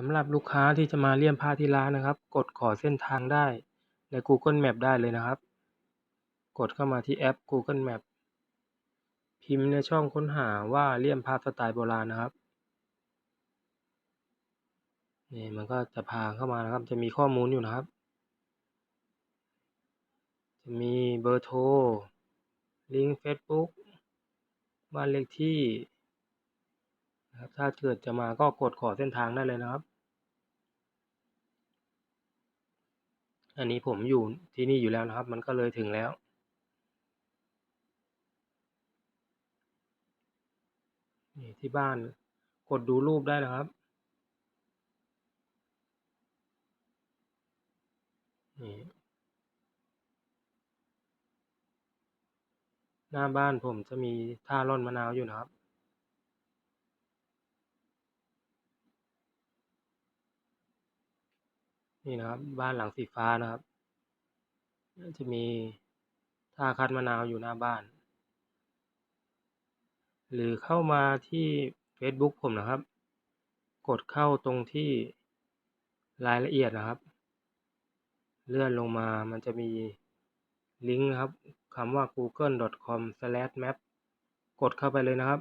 สำหรับลูกค้าที่จะมาเลี่ยมผ้าที่ร้านนะครับ กดขอเส้นทางได้ใน Google Map ได้เลยนะครับ กดเข้ามาที่แอป Google Map พิมพ์ในช่องค้นหาว่าเลี่ยมผ้าสไตล์โบราณนะครับนี่มันก็จะพาเข้ามานะครับ จะมีข้อมูลอยู่นะครับ จะมีเบอร์โทร ลิงก์ Facebook บ้านเลขที่ นะครับถ้าเกิดจะมาก็กดขอเส้นทางได้เลยนะครับ อันนี้ผมอยู่ที่นี่อยู่แล้วนะครับ มันก็เลยถึงแล้วนี่ที่บ้านกดดูรูปได้นะครับนี่หน้าบ้านผมจะมีท่าร่อนมะนาวอยู่นะครับ นี่นะครับ บ้านหลังสีฟ้านะครับ จะมีท่าคัดมะนาวอยู่หน้าบ้าน หรือเข้ามาที่ Facebook ผมนะครับ กดเข้าตรงที่รายละเอียดนะครับ เลื่อนลงมามันจะมีลิงก์นะครับคำว่า google.com/map กดเข้าไปเลยนะครับ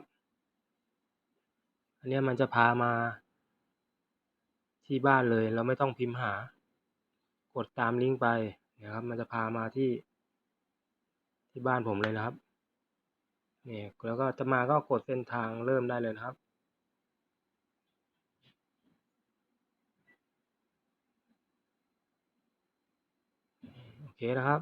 อันนี้มันจะพามาที่บ้านเลย เราไม่ต้องพิมพ์หา ดตามลิงก์ไปนะครับ มันจะพามาที่ ที่บ้านผมเลยนะครับนี่แล้วก็จะมาก็กดเส้นทางเริ่มได้เลยนะครับโอเคนะครับ